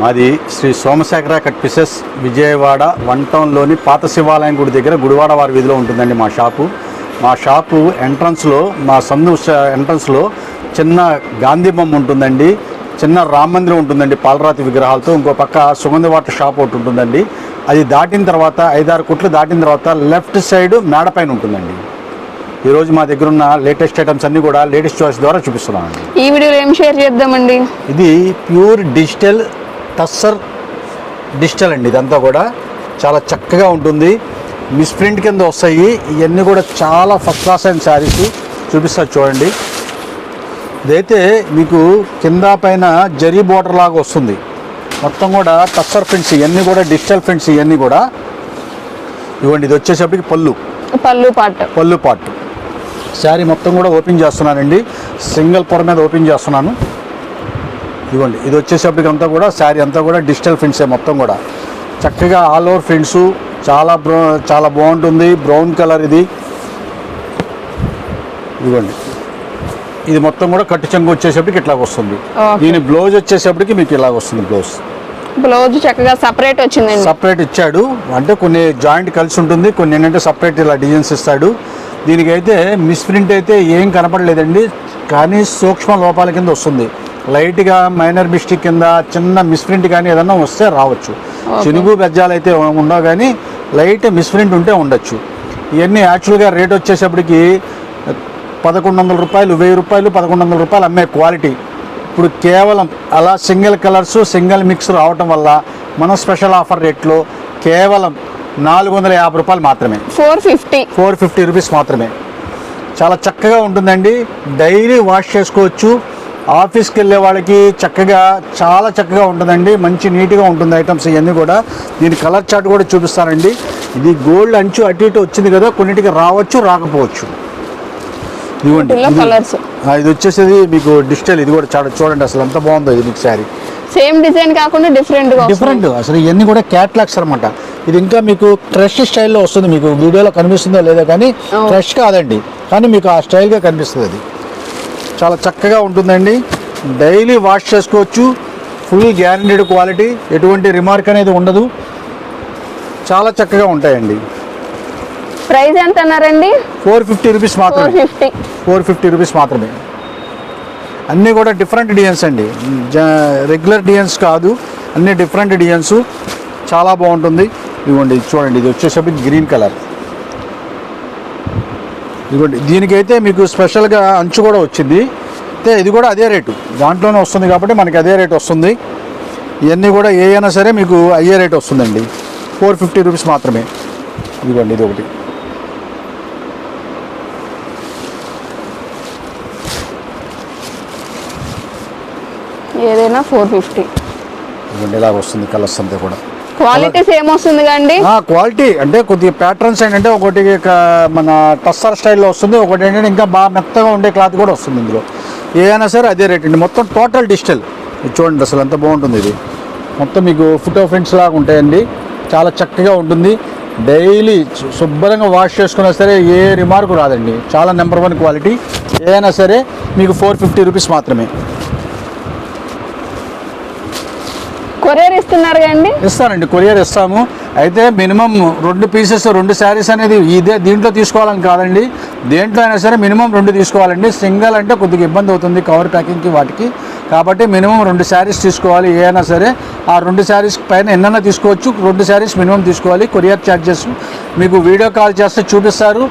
మాది Shri Somasekhara cut pieces Vijayawada one టౌన్లోని పాత శివాలయం గుడి దగ్గర గుడివాడ వారి వీధిలో ఉంటుందండి మా షాపు. మా షాపు ఎంట్రన్స్లో మా సందు ఎంట్రన్స్లో చిన్న గాంధీ బొమ్మ ఉంటుందండి. చిన్న రామ మందిరం ఉంటుందండి పాలరాతి విగ్రహాలతో. ఇంకో పక్క సుగంధ వాటర్ షాప్ ఒకటి ఉంటుందండి. అది దాటిన తర్వాత ఐదారు కుట్లు దాటిన తర్వాత లెఫ్ట్ సైడ్ మేడ పైన ఉంటుందండి. ఈరోజు మా దగ్గర ఉన్న లేటెస్ట్ ఐటమ్స్ అన్నీ కూడా లేటెస్ట్ చాయిస్ ద్వారా చూపిస్తున్నామండి ఈ వీడియోలో ఏం షేర్ చేద్దామండి? ఇది ప్యూర్ డిజిటల్ టస్సర్ డిజిటల్ అండి ఇదంతా కూడా. చాలా చక్కగా ఉంటుంది. మిస్ప్రింట్ కింద వస్తాయి. ఇవన్నీ కూడా చాలా ఫస్ట్ క్లాస్ అయిన శారీస్. చూపిస్తా చూడండి. ఇదైతే మీకు కింద పైన జరీ బోర్డర్ లాగా వస్తుంది. మొత్తం కూడా టస్సర్ ప్రింట్స్ ఇవన్నీ కూడా డిజిటల్ ప్రింట్స్ ఇవన్నీ కూడా. ఇవ్వండి ఇది వచ్చేసప్పటికి పళ్ళు. పళ్ళు పాట. పళ్ళు పార్ట్ శారీ మొత్తం కూడా ఓపెన్ చేస్తున్నానండి. సింగిల్ పొర మీద ఓపెన్ చేస్తున్నాను. ఇదిగోండి ఇది వచ్చేసప్పటికి అంతా కూడా శారీ అంతా కూడా డిజిటల్ ప్రింట్సే మొత్తం కూడా. చక్కగా ఆల్ ఓవర్ ప్రింట్స్ చాలా బ్రౌ చాలా బాగుంటుంది బ్రౌన్ కలర్ ఇది. ఇదిగోండి ఇది మొత్తం కూడా కట్టు చెంగు వచ్చేసప్పటికి ఇట్లా వస్తుంది. దీని బ్లౌజ్ వచ్చేసప్పటికి మీకు ఇలాగ వస్తుంది బ్లౌజ్. బ్లౌజ్ చక్కగా సపరేట్ వచ్చిందండి. సపరేట్ ఇచ్చాడు. అంటే కొన్ని జాయింట్ కలిసి ఉంటుంది కొన్ని ఏంటంటే సపరేట్ ఇలా డిజైన్స్ ఇస్తాడు. దీనికైతే మిస్ప్రింట్ అయితే ఏం కనపడలేదండి. కానీ సూక్ష్మ లోపాల కింద వస్తుంది. లైట్గా మైనర్ మిస్టేక్ కింద చిన్న మిస్ప్రింట్ కానీ ఏదన్నా వస్తే రావచ్చు. చినుగు బెజ్జాలు అయితే ఉండవు కానీ లైట్ మిస్ప్రింట్ ఉంటే ఉండొచ్చు. ఇవన్నీ యాక్చువల్గా రేట్ వచ్చేసప్పటికి పదకొండు వందల రూపాయలు వెయ్యి రూపాయలు పదకొండు వందల రూపాయలు అమ్మే క్వాలిటీ. ఇప్పుడు కేవలం అలా సింగిల్ కలర్స్ సింగిల్ మిక్స్ రావటం వల్ల మన స్పెషల్ ఆఫర్ రేట్లో కేవలం నాలుగు వందల యాభై రూపాయలు మాత్రమే. Four fifty. Four fifty rupees మాత్రమే. చాలా చక్కగా ఉంటుందండి. డైలీ వాష్ చేసుకోవచ్చు. ఆఫీస్కి వెళ్ళే వాళ్ళకి చక్కగా చాలా చక్కగా ఉంటుందండి. మంచి నీట్గా ఉంటుంది ఐటమ్స్ ఇవన్నీ కూడా. దీని కలర్ చార్ట్ కూడా చూపిస్తానండి. ఇది గోల్డ్ అంచు అటు ఇటు వచ్చింది కదా కొన్నిటికి రావచ్చు రాకపోవచ్చు. ఇదిగోండి వీటిలో ఇది- వచ్చేసేది మీకు డిజిటల్ ఇది కూడా చాలా చూడండి అసలు ఎంత బాగుందో ఇది మీకు శారీ. సేమ్ డిజైన్ కాకుండా డిఫరెంట్ డిఫరెంట్ అసలు ఇవన్నీ కూడా క్యాట్లాగ్స్ అనమాట ఇది ఇంకా మీకు క్రష్ స్టైల్లో వస్తుంది మీకు వీడియోలో కనిపిస్తుందో లేదో కానీ. క్రష్ కాదండి. కానీ మీకు ఆ స్టైల్గా కనిపిస్తుంది అది. చాలా చక్కగా ఉంటుందండి. డైలీ వాష్ చేసుకోవచ్చు. Full guaranteed quality. ఎటువంటి రిమార్క్ అనేది ఉండదు. చాలా చక్కగా ఉంటాయండి. ప్రైస్ ఎంత అన్నారండి? ఫోర్ ఫిఫ్టీ రూపీస్ మాత్రమే. Four fifty. రూపీస్ మాత్రమే. అన్నీ కూడా డిఫరెంట్ డిజైన్స్ అండి. రెగ్యులర్ డిజైన్స్ కాదు. అన్నీ డిఫరెంట్ డిజైన్స్. చాలా బాగుంటుంది. ఇది చూడండి ఇది వచ్చేసరికి గ్రీన్ కలర్. ఇదిగోండి దీనికైతే మీకు స్పెషల్గా అంచు కూడా వచ్చింది. అయితే ఇది కూడా అదే రేటు. దాంట్లోనే వస్తుంది కాబట్టి మనకి అదే రేట్ వస్తుంది. ఇవన్నీ కూడా ఏ అయినా సరే మీకు అయ్యే రేట్ వస్తుందండి. ఫోర్ ఫిఫ్టీ రూపీస్ మాత్రమే. ఇదిగోండి ఇది ఒకటి. ఏదైనా ఫోర్ ఫిఫ్టీ. ఇదిగోండి ఇలాగ వస్తుంది కలర్స్ అంతా కూడా. క్వాలిటీ సేమ్ వస్తుంది కండి క్వాలిటీ అంటే కొద్దిగా ప్యాటర్న్స్ ఏంటంటే ఒకటి మన టస్సర్ స్టైల్లో వస్తుంది ఒకటి ఏంటంటే ఇంకా బాగా మెత్తగా ఉండే క్లాత్ కూడా వస్తుంది ఇందులో. ఏదైనా సరే అదే రేట్ అండి. మొత్తం టోటల్ డిజిటల్ చూడండి అసలు ఎంత బాగుంటుంది ఇది. మొత్తం మీకు ఫోటో ప్రింట్స్ లాగా ఉంటాయండి. చాలా చక్కగా ఉంటుంది. డైలీ శుభ్రంగా వాష్ చేసుకున్నా సరే ఏ రిమార్క్ రాదండి. చాలా నెంబర్ వన్ క్వాలిటీ ఏదైనా సరే మీకు ఫోర్ ఫిఫ్టీ రూపీస్ మాత్రమే. కొరియర్ ఇస్తున్నారు అండి ఇస్తానండి కొరియర్ ఇస్తాము. అయితే మినిమం రెండు పీసెస్ రెండు శారీస్ అనేది ఇదే దీంట్లో తీసుకోవాలని కాదండి. దేంట్లో అయినా సరే మినిమం రెండు తీసుకోవాలండి. సింగల్ అంటే కొద్దిగా ఇబ్బంది అవుతుంది కవర్ ప్యాకింగ్కి వాటికి. కాబట్టి మినిమం రెండు శారీస్ తీసుకోవాలి ఏ అయినా సరే. ఆ రెండు శారీస్ పైన ఎన్నైనా తీసుకోవచ్చు. రెండు శారీస్ మినిమం తీసుకోవాలి. కొరియర్ ఛార్జెస్ మీకు వీడియో కాల్ చేస్తే చూపిస్తారు.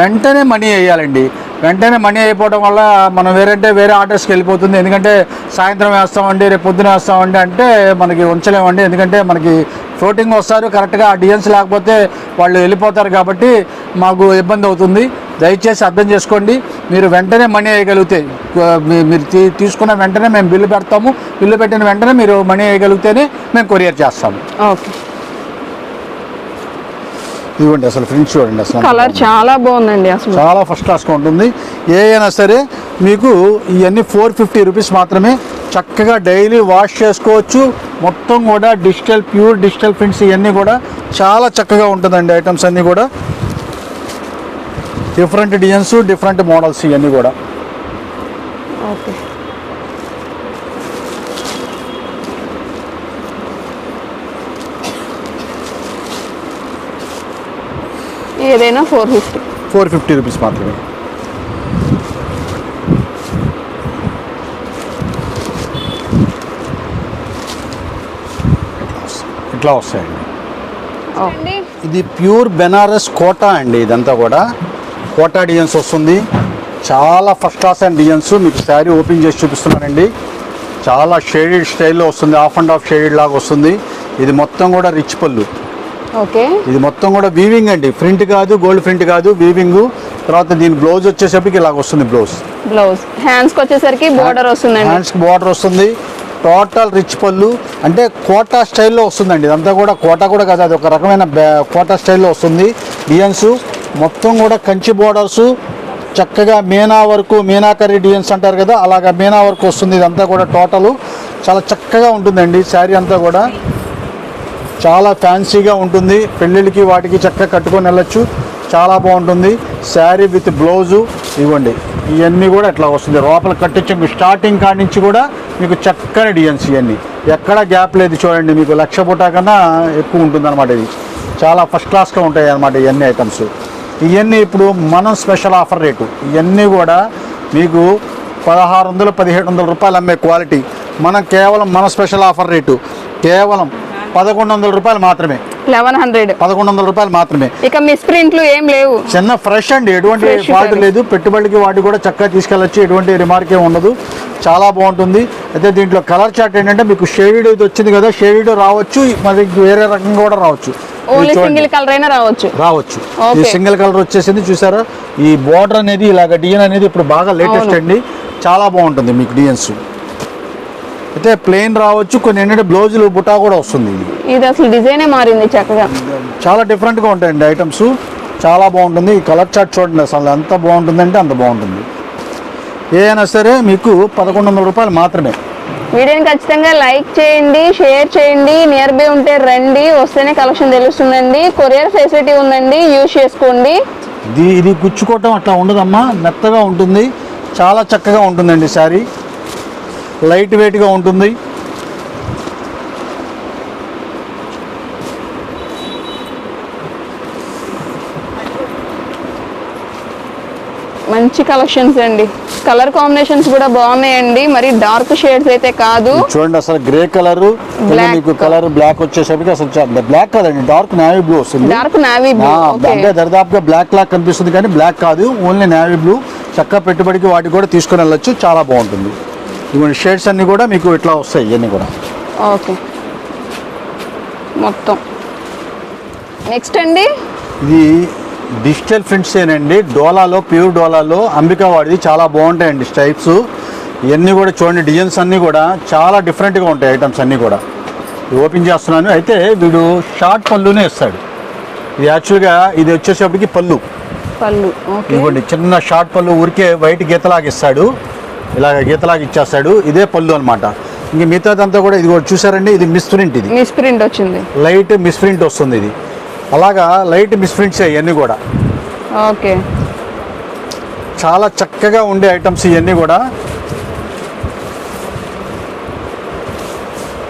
వెంటనే మనీ వేయాలండి. వెంటనే మనీ అయిపోవడం వల్ల మనం వేరంటే వేరే ఆర్డర్స్కి వెళ్ళిపోతుంది. ఎందుకంటే సాయంత్రం వేస్తామండి రేపు పొద్దున వేస్తామండి అంటే మనకి ఉంచలేమండి. ఎందుకంటే మనకి ఫ్లోటింగ్ వస్తారు కరెక్ట్గా ఆ డిజైన్స్ లేకపోతే వాళ్ళు వెళ్ళిపోతారు కాబట్టి మాకు ఇబ్బంది అవుతుంది. దయచేసి అర్థం చేసుకోండి. మీరు వెంటనే మనీ వేయగలిగితే మీ- మీరు తీ- తీసుకున్న వెంటనే మేము బిల్లు పెడతాము. బిల్లు పెట్టిన వెంటనే మీరు మనీ వేయగలిగితేనే మేము కొరియర్ చేస్తాము. ఓకే. ఇవ్వండి అసలు ఫ్రెండ్స్ చూడండి అసలు. కలర్ చాలా బాగుందండి అసలు. చాలా ఫస్ట్ క్లాస్గా ఉంటుంది. ఏ అయినా సరే మీకు ఇవన్నీ ఫోర్ ఫిఫ్టీ రూపీస్ మాత్రమే చక్కగా డైలీ వాష్ చేసుకోవచ్చు. మొత్తం కూడా డిజిటల్ ప్యూర్ డిజిటల్ ప్రింట్స్ ఇవన్నీ కూడా చాలా చక్కగా ఉంటుందండి ఐటమ్స్ అన్నీ కూడా. డిఫరెంట్ డిజైన్స్ డిఫరెంట్ మోడల్స్ ఇవన్నీ కూడా. ఓకే ఏదైనా four fifty. Four fifty rupees మాత్రమే. ఇట్లా వస్తాయండి. ఇది ప్యూర్ బెనారస్ కోటా అండి ఇదంతా కూడా. కోటా డిజైన్స్ వస్తుంది. చాలా ఫస్ట్ క్లాస్ అండ్ డిజైన్స్. మీకు శారీ ఓపెన్ చేసి చూపిస్తున్నానండి. చాలా షేడెడ్ స్టైల్లో వస్తుంది. ఆఫ్ అండ్ ఆఫ్ షేడెడ్ లాగా వస్తుంది. ఇది మొత్తం కూడా రిచ్ పళ్ళు. ఓకే. ఇది మొత్తం కూడా వీవింగ్ అండి. ప్రింట్ కాదు గోల్డ్ ప్రింట్ కాదు వీవింగ్ తర్వాత దీని బ్లౌజ్ వచ్చేసరికి ఇలాగ వస్తుంది బ్లౌజ్ బ్లౌజ్ హ్యాండ్స్ వచ్చేసరికి బోర్డర్ వస్తుందండి. హ్యాండ్స్కి బార్డర్ వస్తుంది. టోటల్ రిచ్ పళ్ళు. అంటే కోటా స్టైల్లో వస్తుందండి. ఇదంతా కూడా కోటా కూడా కాదు. అది ఒక రకమైన బ్యా- కోటా స్టైల్లో వస్తుంది. డిజైన్స్ మొత్తం కూడా కంచి బోర్డర్స్ చక్కగా మీనా వరకు మీనాకరీ డిజైన్స్ అంటారు కదా అలాగా మీనా వరకు వస్తుంది. ఇదంతా కూడా టోటల్ చాలా చక్కగా ఉంటుందండి. శారీ అంతా కూడా. చాలా ఫ్యాన్సీగా ఉంటుంది. పెళ్ళిళ్ళకి వాటికి చక్కగా కట్టుకొని వెళ్ళొచ్చు. చాలా బాగుంటుంది. Sari with blouse. ఇవ్వండి. ఇవన్నీ కూడా ఎట్లా వస్తుంది. లోపల కట్టించే మీకు స్టార్టింగ్ కాడి నుంచి కూడా మీకు చక్కని డిజైన్స్ ఇవన్నీ. ఎక్కడ గ్యాప్ లేదు చూడండి మీకు. లక్ష పుటా కన్నా ఎక్కువ ఉంటుంది అనమాట ఇది. చాలా ఫస్ట్ క్లాస్గా ఉంటాయి అనమాట ఇవన్నీ ఐటమ్స్. ఇవన్నీ ఇప్పుడు మనం స్పెషల్ ఆఫర్ రేటు. ఇవన్నీ కూడా మీకు పదహారు వందలు పదిహేడు వందల రూపాయలు అమ్మే క్వాలిటీ. మనం కేవలం మన స్పెషల్ ఆఫర్ రేటు. కేవలం పదకొండు వందల రూపాయలు మాత్రమే. Eleven hundred. పదకొండు వందల రూపాయలు మాత్రమే. ఇక మిస్ ప్రింట్లు ఏం లేవు. చిన్న ఫ్రెష్ అండి ఎటువంటి ఫాల్ట్. లేదు. పెట్టుబడికి వాటి కూడా చక్కగా తీసుకెళ్ళచ్చు ఎటువంటి రిమార్క్ ఏమి ఉండదు. చాలా బాగుంటుంది. అయితే దీంట్లో కలర్ చార్ట్ ఏంటంటే మీకు షేడెడ్ ఇది వచ్చింది కదా షేడెడ్ రావచ్చు మరి వేరే రకంగా కూడా రావచ్చు. సింగిల్ కలర్ అయినా రావచ్చు. రావచ్చు. ఈ. సింగిల్ కలర్ వచ్చేసింది చూసారా? ఈ బోర్డర్ అనేది ఇలాగ డిజైన్ అనేది ఇప్పుడు బాగా లేటెస్ట్. అండి. చాలా బాగుంటుంది మీకు డిజైన్స్ అయితే ప్లెయిన్ రావచ్చు కొన్ని ఏంటంటే బ్లౌజులు బుటా కూడా వస్తుంది ఇది. అసలు డిజైనే మారింది చక్కగా. చాలా డిఫరెంట్గా ఉంటాయండి ఐటమ్స్ చాలా బాగుంటుంది. ఈ కలర్ చార్ట్ చూడండి అసలు ఎంత బాగుంటుందంటే అంత బాగుంటుంది. ఏ అయినా సరే మీకు పదకొండు వందల రూపాయలు మాత్రమే. వీడియోని ఖచ్చితంగా లైక్ చేయండి షేర్ చేయండి నియర్ బై ఉంటే రండి వస్తేనే కలెక్షన్ తెలుస్తుందండి. కొరియర్ ఫెసిలిటీ ఉందండి యూజ్ చేసుకోండి. ఇది ఇది గుచ్చుకోవటం అట్లా ఉండదమ్మా. మెత్తగా ఉంటుంది. చాలా చక్కగా ఉంటుందండి శారీ. లైట్ వెయిట్గా ఉంటుంది. మంచి కలెక్షన్స్ అండి. కలర్ కాంబినేషన్స్ కూడా బాగున్నాయండి. మరి డార్క్ షేడ్స్ అయితే కాదు. చూడండి అసలు గ్రే కలర్. మీకు కలర్ బ్లాక్ వచ్చేసరికి అసలు బ్లాక్ కాదండి డార్క్ నేవీ బ్లూ వస్తుంది. డార్క్ నావీ బ్లూ అంటే దరిదాపుగా బ్లాక్ లాక్ కనిపిస్తుంది కానీ బ్లాక్ కాదు ఓన్లీ నేవీ బ్లూ చక్కగా పెట్టుబడికి వాటికి కూడా తీసుకొని వెళ్ళొచ్చు చాలా బాగుంటుంది. ఇవన్నీ షేడ్స్ అన్నీ కూడా మీకు ఇట్లా వస్తాయి ఇవన్నీ కూడా. ఓకే. మొత్తం. నెక్స్ట్ అండి. ఇది డిజిటల్ ప్రింట్స్ ఏనండి. డోలాలో ప్యూర్ డోలాలో అంబికా వాడిది చాలా బాగుంటాయండి స్టైప్స్. ఇవన్నీ కూడా చూడండి డిజైన్స్ అన్నీ కూడా చాలా డిఫరెంట్గా ఉంటాయి ఐటమ్స్ అన్నీ కూడా. ఓపెన్ చేస్తున్నాను. అయితే వీడు షార్ట్ పళ్ళునే ఇస్తాడు. ఇది యాక్చువల్గా ఇది వచ్చేసేపటికి పళ్ళు. పళ్ళు ఇవ్వండి చిన్న షార్ట్ పళ్ళు ఊరికే వైట్ గీతలాగా ఇస్తాడు. ఇలాగ గీతలాగా ఇచ్చేస్తాడు. ఇదే పళ్ళు అనమాట ఇంక మిగతాదంతా కూడా ఇది కూడా చూసారండి ఇది మిస్ ప్రింట్ ఇది. మిస్ ప్రింట్ వచ్చింది. లైట్ మిస్ ప్రింట్ వస్తుంది ఇది. అలాగా లైట్ మిస్ ప్రింట్స్ ఇవన్నీ కూడా. ఓకే. చాలా చక్కగా ఉండే ఐటమ్స్ ఇవన్నీ కూడా.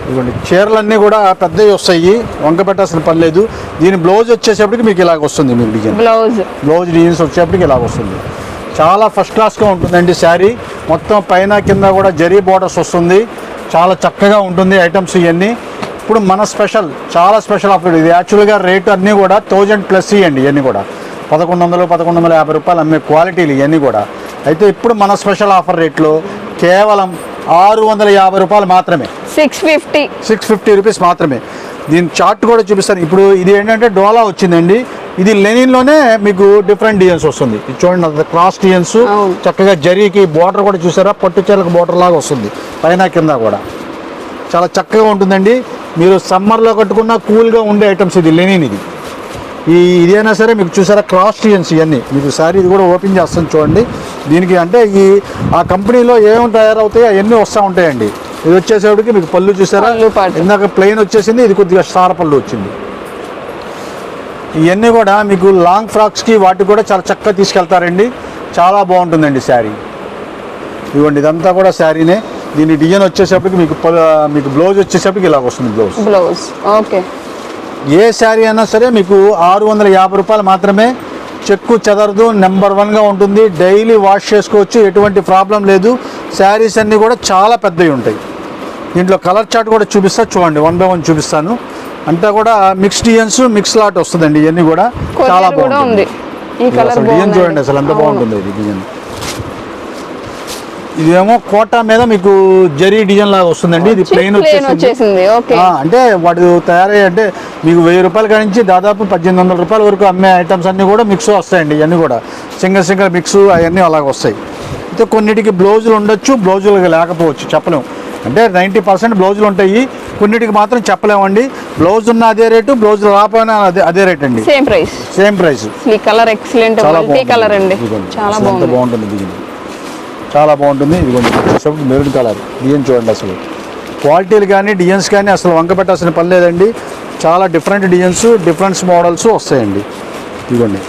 ఇదిగోండి చీరలన్నీ కూడా పెద్దవి వస్తాయి. వంక పెట్టాల్సిన పని లేదు. దీని బ్లౌజ్ వచ్చేసేపటికి మీకు ఇలాగ వస్తుంది మీకు డిజైన్. బ్లౌజ్. బ్లౌజ్ డిజైన్స్ వచ్చేప్పటికి ఇలాగ వస్తుంది. చాలా ఫస్ట్ క్లాస్గా ఉంటుందండి శారీ. మొత్తం పైన కింద కూడా జరీ బోర్డర్స్ వస్తుంది. చాలా చక్కగా ఉంటుంది ఐటమ్స్ ఇవన్నీ. ఇప్పుడు మన స్పెషల్ చాలా స్పెషల్ ఆఫర్. ఇది యాక్చువల్గా రేట్ అన్నీ కూడా థౌజండ్ ప్లస్ ఇవ్వండి ఇవన్నీ కూడా. పదకొండు వందలు పదకొండు వందల యాభై రూపాయలు అమ్మే క్వాలిటీలు ఇవన్నీ కూడా. అయితే ఇప్పుడు మన స్పెషల్ ఆఫర్ రేట్లో కేవలం ఆరు వందల యాభై రూపాయలు మాత్రమే. Six fifty six fifty rupees మాత్రమే. దీని చార్ట్ కూడా చూపిస్తాను. ఇప్పుడు ఇది ఏంటంటే డోలా వచ్చిందండి. ఇది లెనిన్లోనే మీకు డిఫరెంట్ డిజైన్స్ వస్తుంది. ఇది చూడండి అది క్రాస్ డిజైన్స్. చక్కగా జరీకి బార్డర్ కూడా చూసారా? పట్టు చీరకు బార్డర్ లాగా వస్తుంది. పైన కింద కూడా. చాలా చక్కగా ఉంటుందండి. మీరు సమ్మర్లో కట్టుకున్న కూల్గా ఉండే ఐటమ్స్ ఇది లెనిన్ ఇది. ఈ ఇదైనా సరే మీకు చూసారా? క్రాస్ డిజైన్స్ ఇవన్నీ. మీకు సారీ ఇది కూడా ఓపెన్ చేస్తాను చూడండి. దీనికి అంటే ఈ ఆ కంపెనీలో ఏమేమి తయారవుతాయో అవన్నీ వస్తూ ఉంటాయండి. ఇది వచ్చేసేపటికి మీకు పళ్ళు చూసారా. ఇందాక ప్లెయిన్ వచ్చేసింది ఇది కొద్దిగా స్టార్ పళ్ళు వచ్చింది. ఇవన్నీ కూడా మీకు లాంగ్ ఫ్రాక్స్కి వాటికి కూడా చాలా చక్కగా తీసుకెళ్తారండి. చాలా బాగుంటుందండి శారీ. ఇదిగోండి ఇదంతా కూడా శారీనే. దీని డిజైన్ వచ్చేసప్పటికి మీకు మీకు బ్లౌజ్ వచ్చేసప్పటికి ఇలా వస్తుంది బ్లౌజ్. బ్లౌజ్. ఓకే. ఏ శారీ అయినా సరే మీకు ఆరు వందల యాభై రూపాయలు మాత్రమే చెక్కు చెదరదు నెంబర్ వన్గా ఉంటుంది. డైలీ వాష్ చేసుకోవచ్చు ఎటువంటి ప్రాబ్లం లేదు. శారీస్ అన్నీ కూడా చాలా పెద్దవి ఉంటాయి. దీంట్లో కలర్ చార్ట్ కూడా చూపిస్తా చూడండి. వన్ బై వన్ చూపిస్తాను. అంతా కూడా మిక్స్ డిజైన్స్ మిక్స్ లాట్ వస్తుందండి. ఇవన్నీ కూడా చాలా ఈ కలర్ అసలు డిజైన్ చూడండి అసలు ఎంత బాగుంటుంది ఇది డిజైన్ ఇదేమో కోటా మీద మీకు జరీ డిజైన్ లాగా వస్తుందండి. ఇది ప్లెయిన్ వచ్చేసింది. అంటే వాడు తయారయ్యే అంటే మీకు వెయ్యి రూపాయల నుంచి దాదాపు పద్దెనిమిది వందల రూపాయల వరకు అమ్మే ఐటమ్స్ అన్నీ కూడా మిక్స్ వస్తాయండి. ఇవన్నీ కూడా. సింగల్ సింగల్ మిక్స్ అవన్నీ అలాగ వస్తాయి. అయితే కొన్నిటికి బ్లౌజులు ఉండొచ్చు బ్లౌజులు లేకపోవచ్చు చెప్పలేము. అంటే నైంటీ పర్సెంట్ బ్లౌజులు ఉంటాయి. కొన్నిటికి మాత్రం చెప్పలేమండి. బ్లౌజ్ ఉన్న అదే రేటు బ్లౌజ్ రాకపోయినా అదే అదే రేట్ అండి. సేమ్ ప్రైస్ సేమ్ ప్రైస్ ఈ కలర్ ఎక్సలెంట్ కలర్ అండి. చాలా బాగుంటుంది చాలా బాగుంటుంది. ఇదిగోండి. Maroon colour. డిజైన్ చూడండి అసలు. క్వాలిటీలు కానీ డిజైన్స్ కానీ అసలు వంక పెట్టాల్సిన పని లేదండి. చాలా డిఫరెంట్ డిజైన్స్ డిఫరెంట్ మోడల్స్ వస్తాయండి. ఇదిగోండి.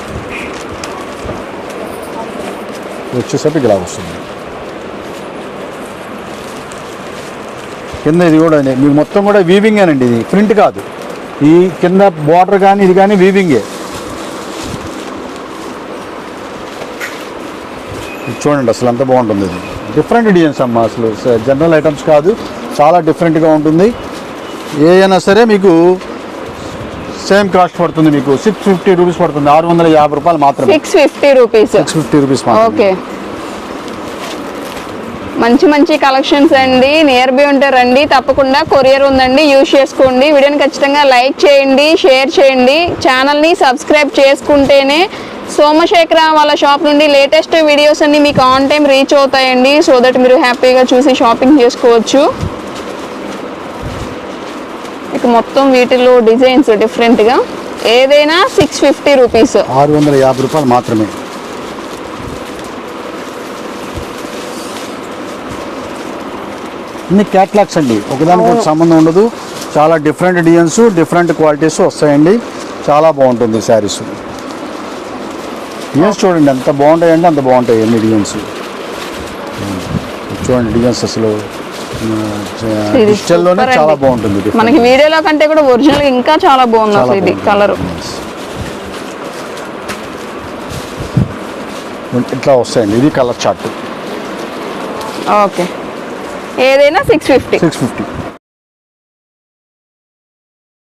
ఇది వచ్చేసరికి ఇలా వస్తుంది. కింద ఇది కూడా మీకు మొత్తం కూడా వీవింగేనండి ఇది. ప్రింట్ కాదు. ఈ కింద బార్డర్ కానీ ఇది కానీ వీవింగే చూడండి అసలు ఎంత బాగుంటుంది ఇది. డిఫరెంట్ డిజైన్స్ అమ్మా అసలు. జనరల్ ఐటమ్స్ కాదు. చాలా డిఫరెంట్గా ఉంటుంది. ఏ అయినా సరే మీకు సేమ్ కాస్ట్ పడుతుంది మీకు. సిక్స్ ఫిఫ్టీ రూపీస్ పడుతుంది. ఆరు వందల యాభై రూపాయలు మాత్రమే. Six fifty rupees six fifty rupees okay మంచి మంచి కలెక్షన్స్ అండి. నియర్ బై ఉంటే రండి. తప్పకుండా కొరియర్ ఉందండి. యూజ్ చేసుకోండి. వీడియోని ఖచ్చితంగా లైక్ చేయండి షేర్ చేయండి. ఛానల్ని సబ్స్క్రైబ్ చేసుకుంటేనే సోమశేఖర వాళ్ళ షాప్ నుండి లేటెస్ట్ వీడియోస్ అన్ని మీకు ఆన్ టైం రీచ్ అవుతాయండి. సో దట్ మీరు హ్యాపీగా చూసి షాపింగ్ చేసుకోవచ్చు. ఇక మొత్తం వీటిలో డిజైన్స్ డిఫరెంట్గా ఏదైనా సిక్స్ ఫిఫ్టీ రూపీస్ ఆరు వందల యాభై రూపాయలు మాత్రమే. ఇన్ని క్యాట్లాగ్స్ అండి. ఒకదానికి సంబంధం ఉండదు. చాలా డిఫరెంట్ డిజైన్స్ డిఫరెంట్ క్వాలిటీస్ వస్తాయండి. చాలా బాగుంటుంది శారీస్ డిజైన్స్ చూడండి ఎంత బాగుంటాయండి అంత బాగుంటాయి అన్ని డిజైన్స్ చూడండి డిజైన్స్ అసలు. డిజిటల్లోనే చాలా. బాగుంటుంది. మనకి వీడియోలో కంటే కూడా ఒరిజినల్ ఇంకా చాలా బాగుంది అసలు ఇది. కలర్ ఇట్లా వస్తాయండి ఇది కలర్ చార్ట్ ఓకే. ఏదైనా సిక్స్ ఫిఫ్టీ సిక్స్ ఫిఫ్టీ